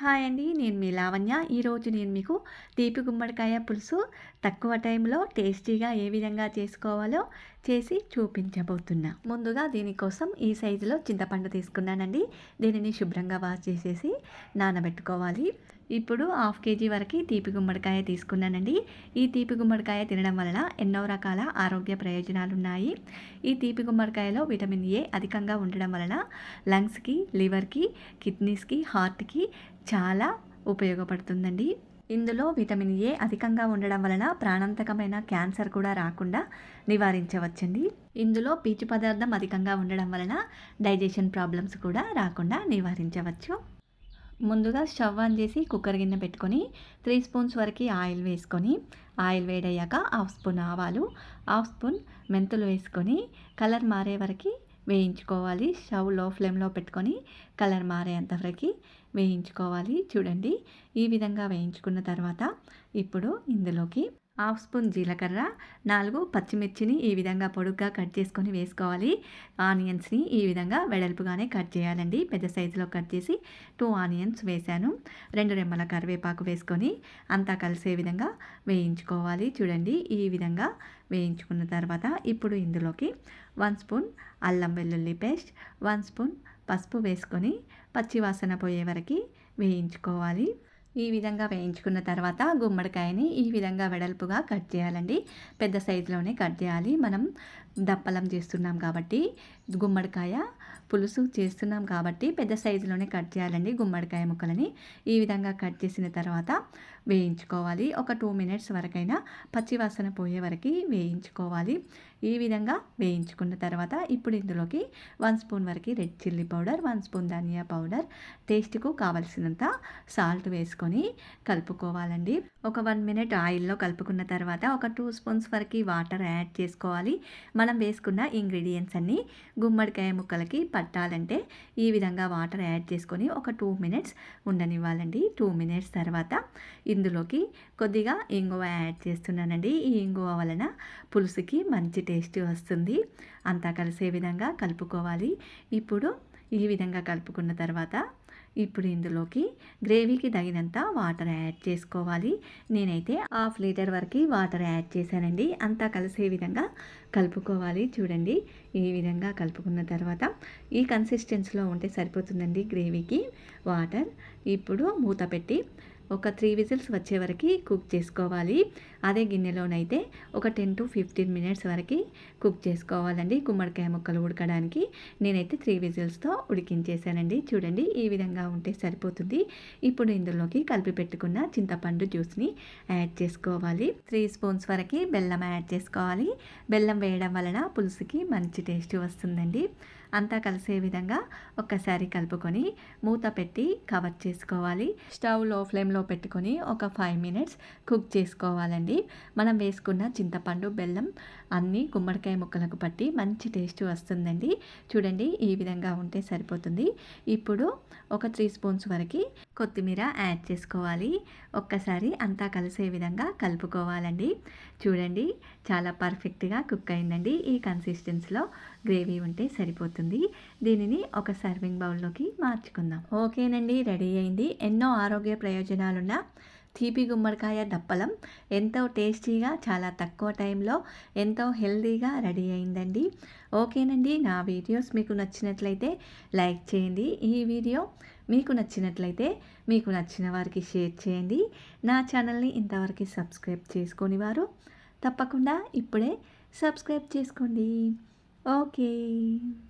Hi అండి నేను మీ లావణ్య. ఈరోజు నేను మీకు తీపి గుమ్మడికాయ పులుసు తక్కువ టైంలో టేస్టీగా ఏ విధంగా చేసుకోవాలో చేసి చూపించబోతున్నా. ముందుగా దీనికోసం ఈ సైజులో చింతపండు తీసుకున్నానండి. దీనిని శుభ్రంగా వాష్ చేసేసి నానబెట్టుకోవాలి. ఇప్పుడు హాఫ్ కేజీ వరకు తీపి గుమ్మడికాయ తీసుకున్నానండి. ఈ తీపి గుమ్మడికాయ తినడం వలన ఎన్నో రకాల ఆరోగ్య ప్రయోజనాలు ఉన్నాయి ఈ తీపి గుమ్మడికాయలో విటమిన్ ఏ అధికంగా ఉండడం వలన లంగ్స్కి లివర్కి కిడ్నీస్కి హార్ట్కి చాలా ఉపయోగపడుతుందండి. ఇందులో విటమిన్ ఏ అధికంగా ఉండడం వలన ప్రాణాంతకమైన క్యాన్సర్ కూడా రాకుండా నివారించవచ్చండి. ఇందులో పీచు పదార్థం అధికంగా ఉండడం వలన డైజెషన్ ప్రాబ్లమ్స్ కూడా రాకుండా నివారించవచ్చు. ముందుగా స్టవ్ ఆన్ చేసి కుక్కర్ గిన్నె పెట్టుకొని త్రీ స్పూన్స్ వరకు ఆయిల్ వేసుకొని ఆయిల్ వేడయ్యాక హాఫ్ స్పూన్ ఆవాలు హాఫ్ స్పూన్ మెంతులు వేసుకొని కలర్ మారే వరకు వేయించుకోవాలి. స్టవ్లో ఫ్లేమ్లో పెట్టుకొని కలర్ మారేంత వరకు వేయించుకోవాలి. చూడండి. ఈ విధంగా వేయించుకున్న తర్వాత ఇప్పుడు ఇందులోకి హాఫ్ స్పూన్ జీలకర్ర నాలుగు పచ్చిమిర్చిని ఈ విధంగా పొడుగ్గా కట్ చేసుకొని వేసుకోవాలి. ఆనియన్స్ని ఈ విధంగా వెడల్పుగానే కట్ చేయాలండి. పెద్ద సైజులో కట్ చేసి టూ ఆనియన్స్ వేశాను. రెండు రెమ్మల కరివేపాకు వేసుకొని అంతా కలిసే విధంగా వేయించుకోవాలి. చూడండి ఈ విధంగా వేయించుకున్న తర్వాత ఇప్పుడు ఇందులోకి వన్ స్పూన్ అల్లం వెల్లుల్లి పేస్ట్ వన్ స్పూన్ పసుపు వేసుకొని పచ్చివాసన పోయే వరకు వేయించుకోవాలి. ఈ విధంగా వేయించుకున్న తర్వాత గుమ్మడికాయని ఈ విధంగా వెడల్పుగా కట్ చేయాలండి. పెద్ద సైజులోనే కట్ చేయాలి. మనం దప్పలం చేస్తున్నాం కాబట్టి గుమ్మడికాయ పులుసు చేస్తున్నాం కాబట్టి పెద్ద సైజులోనే కట్ చేయాలండి గుమ్మడికాయ ముక్కలని. ఈ విధంగా కట్ చేసిన తర్వాత వేయించుకోవాలి. ఒక టూ మినిట్స్ వరకైనా పచ్చివాసన పోయే వరకు వేయించుకోవాలి. ఈ విధంగా వేయించుకున్న తర్వాత ఇప్పుడు ఇందులోకి వన్ స్పూన్ వరకు red chilli powder one spoon ధనియా పౌడర్ టేస్ట్కు కావలసినంత సాల్ట్ వేసుకొని కలుపుకోవాలండి. ఒక వన్ మినిట్ ఆయిల్లో కలుపుకున్న తర్వాత ఒక టూ స్పూన్స్ వరకు వాటర్ యాడ్ చేసుకోవాలి. మన వేసుకున్న ఇంగ్రీడియంట్స్ అన్నీ గుమ్మడికాయ ముక్కలకి పట్టాలంటే ఈ విధంగా వాటర్ యాడ్ చేసుకొని ఒక టూ మినిట్స్ ఉండనివ్వాలండి. టూ మినిట్స్ తర్వాత ఇందులోకి కొద్దిగా ఇంగువ యాడ్ చేస్తున్నానండి. ఈ ఇంగువ వలన పులుసుకి మంచి టేస్ట్ వస్తుంది. అంతా కలిసే విధంగా కలుపుకోవాలి. ఇప్పుడు ఈ విధంగా కలుపుకున్న తర్వాత ఇప్పుడు ఇందులోకి గ్రేవీకి తగినంత వాటర్ యాడ్ చేసుకోవాలి. నేనైతే హాఫ్ లీటర్ వరకు వాటర్ యాడ్ చేశానండి. అంతా కలిసే విధంగా కలుపుకోవాలి. చూడండి ఈ విధంగా కలుపుకున్న తర్వాత ఈ కన్సిస్టెన్సీలో ఉంటే సరిపోతుందండి గ్రేవీకి వాటర్. ఇప్పుడు మూత పెట్టి ఒక త్రీ విజిల్స్ వచ్చే వరకు కుక్ చేసుకోవాలి. అదే గిన్నెలోనైతే ఒక టెన్ టు ఫిఫ్టీన్ మినిట్స్ వరకు కుక్ చేసుకోవాలండి గుమ్మడికాయ ముక్కలు ఉడకడానికి. నేనైతే త్రీ విజిల్స్తో ఉడికించేసానండి చూడండి ఈ విధంగా ఉంటే సరిపోతుంది. ఇప్పుడు ఇందులోకి కలిపి పెట్టుకున్న చింతపండు జ్యూస్ని యాడ్ చేసుకోవాలి. త్రీ స్పూన్స్ వరకు బెల్లం యాడ్ చేసుకోవాలి. బెల్లం వేయడం వలన పులుసుకి మంచి టేస్ట్ వస్తుందండి. అంతా కలిసే విధంగా ఒక్కసారి కలుపుకొని మూత పెట్టి కవర్ చేసుకోవాలి. స్టవ్లో ఫ్లేమ్లో పెట్టుకొని ఒక ఫైవ్ మినిట్స్ కుక్ చేసుకోవాలండి. మనం వేసుకున్న చింతపండు బెల్లం అన్నీ గుమ్మడికాయ ముక్కలకు పట్టి మంచి టేస్ట్ వస్తుందండి. చూడండి ఈ విధంగా ఉంటే సరిపోతుంది. ఇప్పుడు ఒక త్రీ స్పూన్స్ వరకు కొత్తిమీర యాడ్ చేసుకోవాలి. ఒక్కసారి అంతా కలిసే విధంగా కలుపుకోవాలండి. చూడండి చాలా పర్ఫెక్ట్గా కుక్ అయిందండి ఈ కన్సిస్టెన్సీలో. గ్రేవీ ఉంటే సరిపోతుంది. దీనిని ఒక సర్వింగ్ బౌల్లోకి మార్చుకుందాం. ఓకేనండి రెడీ అయింది. ఎన్నో ఆరోగ్య ప్రయోజనాలున్న తీపి గుమ్మడికాయ దప్పలం. ఎంతో టేస్టీగా చాలా తక్కువ టైంలో ఎంతో హెల్తీగా రెడీ అయిందండి. ఓకేనండి నా వీడియోస్ మీకు నచ్చినట్లయితే లైక్ చేయండి. ఈ వీడియో మీకు నచ్చినట్లయితే మీకు నచ్చిన వారికి షేర్ చేయండి. నా ఛానల్ని ఇంతవరకు సబ్స్క్రైబ్ చేసుకొని వారు తప్పకుండా ఇప్పుడే సబ్స్క్రైబ్ చేసుకోండి. Okay.